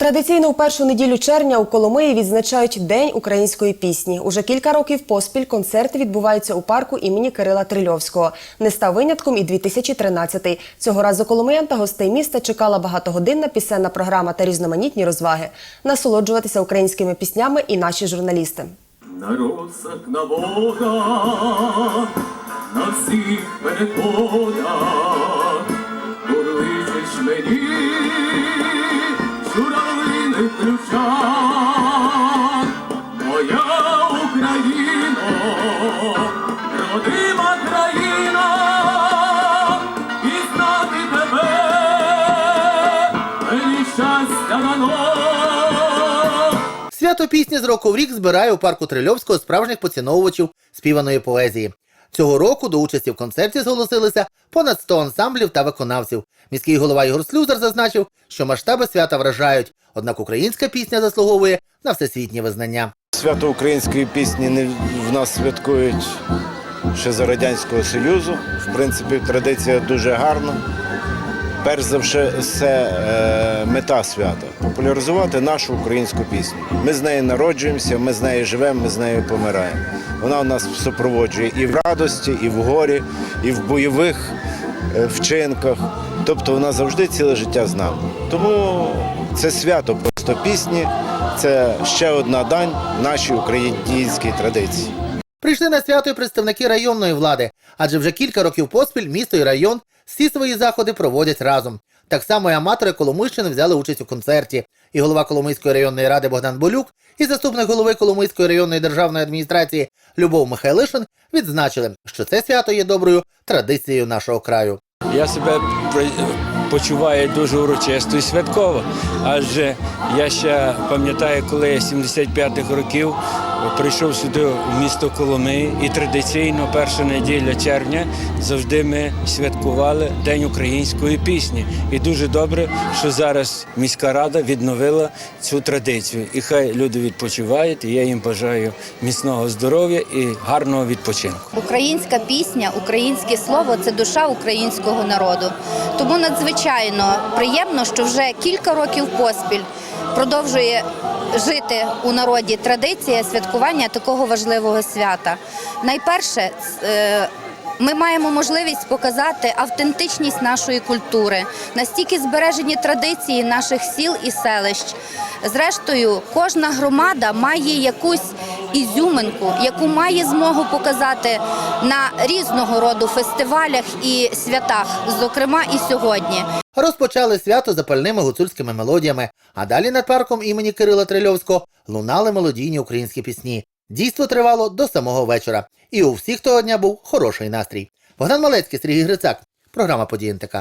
Традиційно у першу неділю червня у Коломиї відзначають День української пісні. Уже кілька років поспіль концерти відбуваються у парку імені Кирила Трильовського. Не став винятком і 2013-й. Цього разу коломиян та гостей міста чекала багатогодинна пісенна програма та різноманітні розваги. Насолоджуватися українськими піснями і наші журналісти. На росах, на водах, на всіх переходах, мені, моя Україно, родима країна, пізнати тебе, мені щастя дано. Свято пісні з року в рік збирає у парку Трильовського справжніх поціновувачів співаної поезії. Цього року до участі в концерті зголосилися понад 100 ансамблів та виконавців. Міський голова Ігор Слюзар зазначив, що масштаби свята вражають, однак українська пісня заслуговує на всесвітнє визнання. Свято української пісні не в нас святкують ще за Радянського Союзу. В принципі, традиція дуже гарна. Перш за все, е, мета свята популяризувати нашу українську пісню. Ми з нею народжуємося, ми з нею живемо, ми з нею помираємо. Вона нас супроводжує і в радості, і в горі, і в бойових е, вчинках. Тобто вона завжди ціле життя з нами. Тому це свято просто пісні, це ще одна дань нашій українській традиції. Прийшли на свято і представники районної влади, адже вже кілька років поспіль місто і район всі свої заходи проводять разом. Так само і аматори Коломийщини взяли участь у концерті. І голова Коломийської районної ради Богдан Болюк, і заступник голови Коломийської районної державної адміністрації Любов Михайлишин відзначили, що це свято є доброю традицією нашого краю. Я себе почуваю дуже урочисто і святково, адже я ще пам'ятаю, коли я 75-х років прийшов сюди в місто Коломиї, і традиційно перша неділя червня завжди ми святкували День української пісні. І дуже добре, що зараз міська рада відновила цю традицію. І хай люди відпочивають. І я їм бажаю міцного здоров'я і гарного відпочинку. Українська пісня, українське слово це душа українського народу. Тому надзвичайно приємно, що вже кілька років поспіль продовжує жити у народі традиція святкування такого важливого свята. Найперше, е, ми маємо можливість показати автентичність нашої культури, настільки збережені традиції наших сіл і селищ. Зрештою, кожна громада має якусь ізюминку, яку має змогу показати на різного роду фестивалях і святах, зокрема і сьогодні. Розпочали свято запальними гуцульськими мелодіями, а далі над парком імені Кирила Трильовського лунали мелодійні українські пісні. Дійство тривало до самого вечора, і у всіх того дня був хороший настрій. Богдан Малецький, Сергій Грицак. Програма «Події НТК».